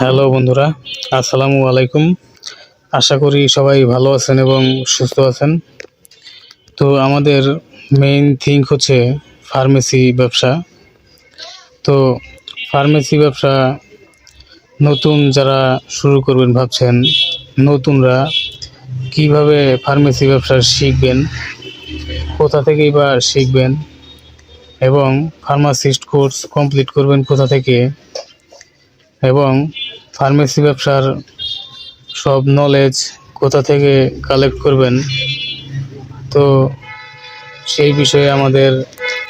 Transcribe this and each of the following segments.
Hello বন্ধুরা, আসসালামু আলাইকুম। আশা করি সবাই ভালো আছেন এবং সুস্থ আছেন। তো আমাদের মেইন থিঙ্ক হচ্ছে ফার্মেসি ব্যবসা। তো ফার্মেসি ব্যবসা নতুন যারা শুরু করবেন ভাবছেন, নতুনরা কীভাবে ফার্মেসি ব্যবসা শিখবেন, কোথা থেকেই বা শিখবেন, এবং ফার্মাসিস্ট কোর্স কমপ্লিট করবেন কোথা থেকে, এবং ফার্মেসি ব্যবসার সব নলেজ কোথা থেকে কালেক্ট করবেন? তো সেই বিষয়ে আমাদের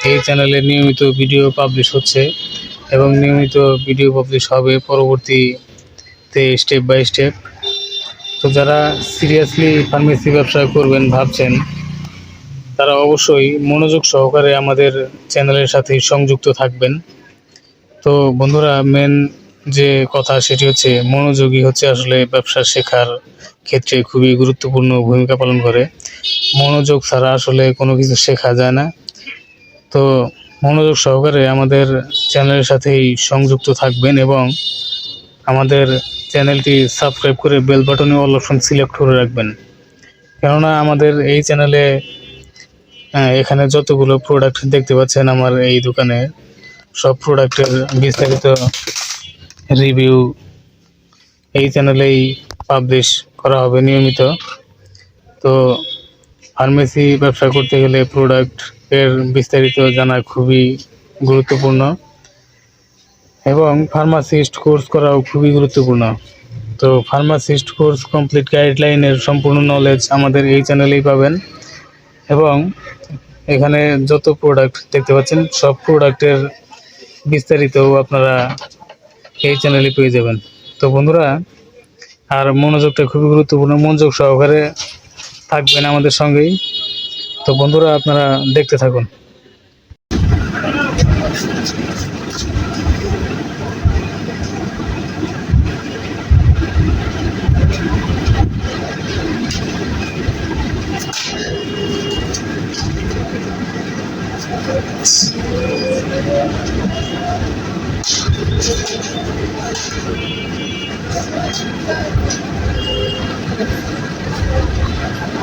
এই চ্যানেলে নিয়মিত ভিডিও পাবলিশ হচ্ছে এবং নিয়মিত ভিডিও পাবলিশ হবে পরবর্তীতে স্টেপ বাই স্টেপ তো যারা সিরিয়াসলি ফার্মেসি ব্যবসা করবেন ভাবছেন, তারা অবশ্যই মনোযোগ সহকারে আমাদের চ্যানেলের সাথে সংযুক্ত থাকবেন। তো বন্ধুরা মেন যে কথা সেটি হচ্ছে, মনোযোগী হচ্ছে আসলে ব্যবসা শেখার ক্ষেত্রে খুবই গুরুত্বপূর্ণ ভূমিকা পালন করে। মনোযোগ ছাড়া আসলে কোনো কিছু শেখা যায় না। তো মনোযোগ সহকারে আমাদের চ্যানেলের সাথেই সংযুক্ত থাকবেন এবং আমাদের চ্যানেলটি সাবস্ক্রাইব করে বেল বাটনে অল অপশন সিলেক্ট করে রাখবেন। কেননা আমাদের এই চ্যানেলে এখানে যতগুলো প্রোডাক্ট দেখতে পাচ্ছেন আমার এই দোকানে, সব প্রোডাক্টের বিস্তারিত রিভিউ এই চ্যানেলেই পাবলিশ করা হবে নিয়মিত। তো ফার্মেসি ব্যবসা করতে গেলে প্রোডাক্টের বিস্তারিত জানা খুবই গুরুত্বপূর্ণ। এবং ফার্মাসিস্ট কোর্স করাও খুবই গুরুত্বপূর্ণ। তো ফার্মাসিস্ট কোর্স কমপ্লিট গাইডলাইনের সম্পূর্ণ নলেজ আমাদের এই চ্যানেলেই পাবেন। এবং এখানে যত প্রোডাক্ট দেখতে পাচ্ছেন, সব প্রোডাক্টের বিস্তারিত আপনারা এই চ্যানেলে পেয়ে যাবেন। তো বন্ধুরা, আর মনোযোগটা খুবই গুরুত্বপূর্ণ, মনোযোগ সহকারে থাকবেন আমাদের সঙ্গেই। তো বন্ধুরা, আপনারা দেখতে থাকুন।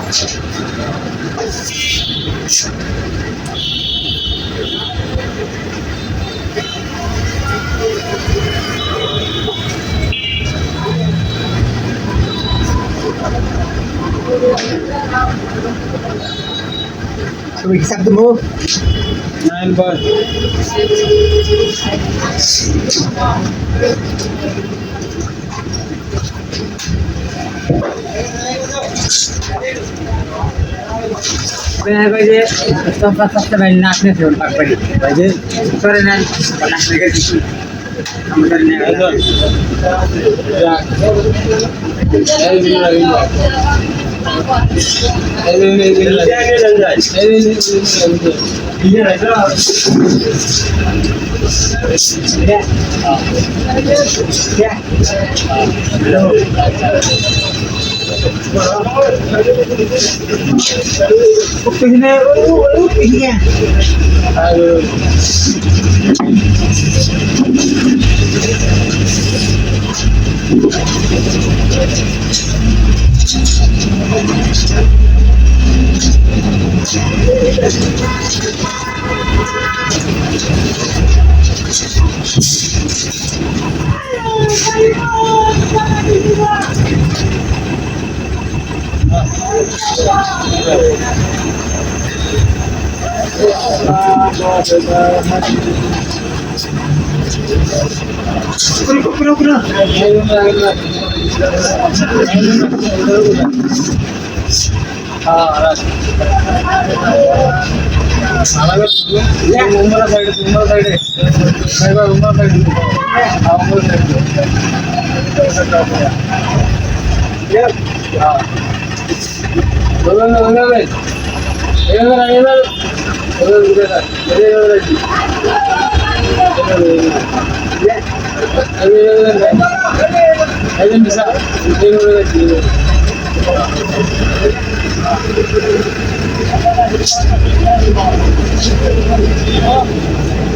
Should we accept the move? Nine bar. म्हणजे स्वतः फक्त बैल नाचणे ठेवून पाक पडेल म्हणजे सर नाही पन्नास टक्के दिसू Yeah. Pihnya, oh, pihnya. Aduh. Thank you. 그러고 그러고 그러 ఉమ్మర సైడ్ ఉమ్మర సైడ్ సైడ్ ఉమ్మర సైడ్ ఆ ఉమ్మర సైడ్ ఐదండి సార్ ఐదు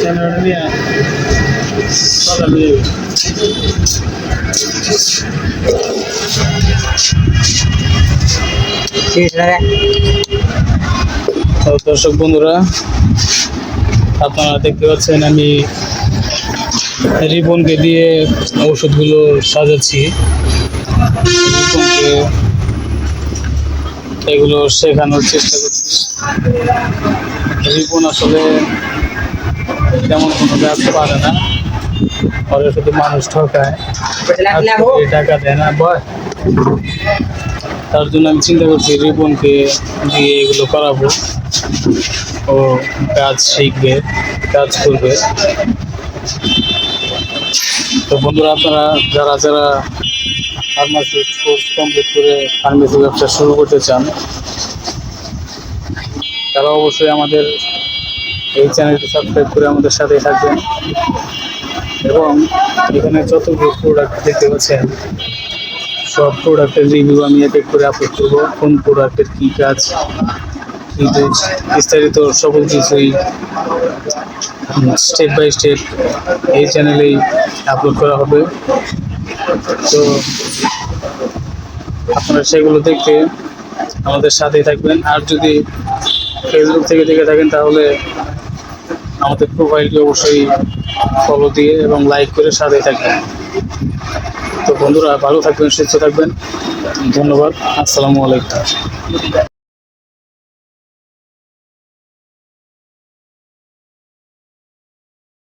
Câmera minha. Fala, amigo. দর্শক বন্ধুরা আপনারা দেখতে পাচ্ছেন আমি রিবনকে দিয়ে ওষুধগুলো সাজাচ্ছি। এগুলো শেখানোর চেষ্টা করছি। রিবন আসলে তেমন কোনো কাজ পারে না। পরে শুধু মানুষ ঠকায়। টাকা দেয় না। বয় তার জন্য আমি চিন্তা করছি রিবনকে দিয়ে এগুলো করাবো। ও কাজ শিখবে, কাজ করবে। তো বন্ধুরা, আপনারা যারা যারা ফার্মাসিস্ট কোর্স কমপ্লিট করে ফার্মেসি ব্যবসা শুরু করতে চান, তারা অবশ্যই আমাদের এই চ্যানেলটি সাবস্ক্রাইব করে আমাদের সাথে থাকবেন। এবং এখানে যতগুলো প্রোডাক্ট দেখতে পাচ্ছেন সব প্রোডাক্টের রিভিউ আমি এক এক করে আপলোড করব। কোন প্রোডাক্টের কী কাজ বিস্তারিত সকল কিছুই স্টেপ বাই স্টেপ এই চ্যানেলেই আপলোড করা হবে। তো আপনারা সেগুলো দেখতে আমাদের সাথেই থাকবেন। আর যদি ফেসবুক থেকে দেখে থাকেন, তাহলে আমাদের প্রোফাইলটি অবশ্যই ফলো দিয়ে এবং লাইক করে সাথেই থাকবেন। তো বন্ধুরা ভালো থাকবেন সুস্থ থাকবেন। ধন্যবাদ। আসসালামু আলাইকুম।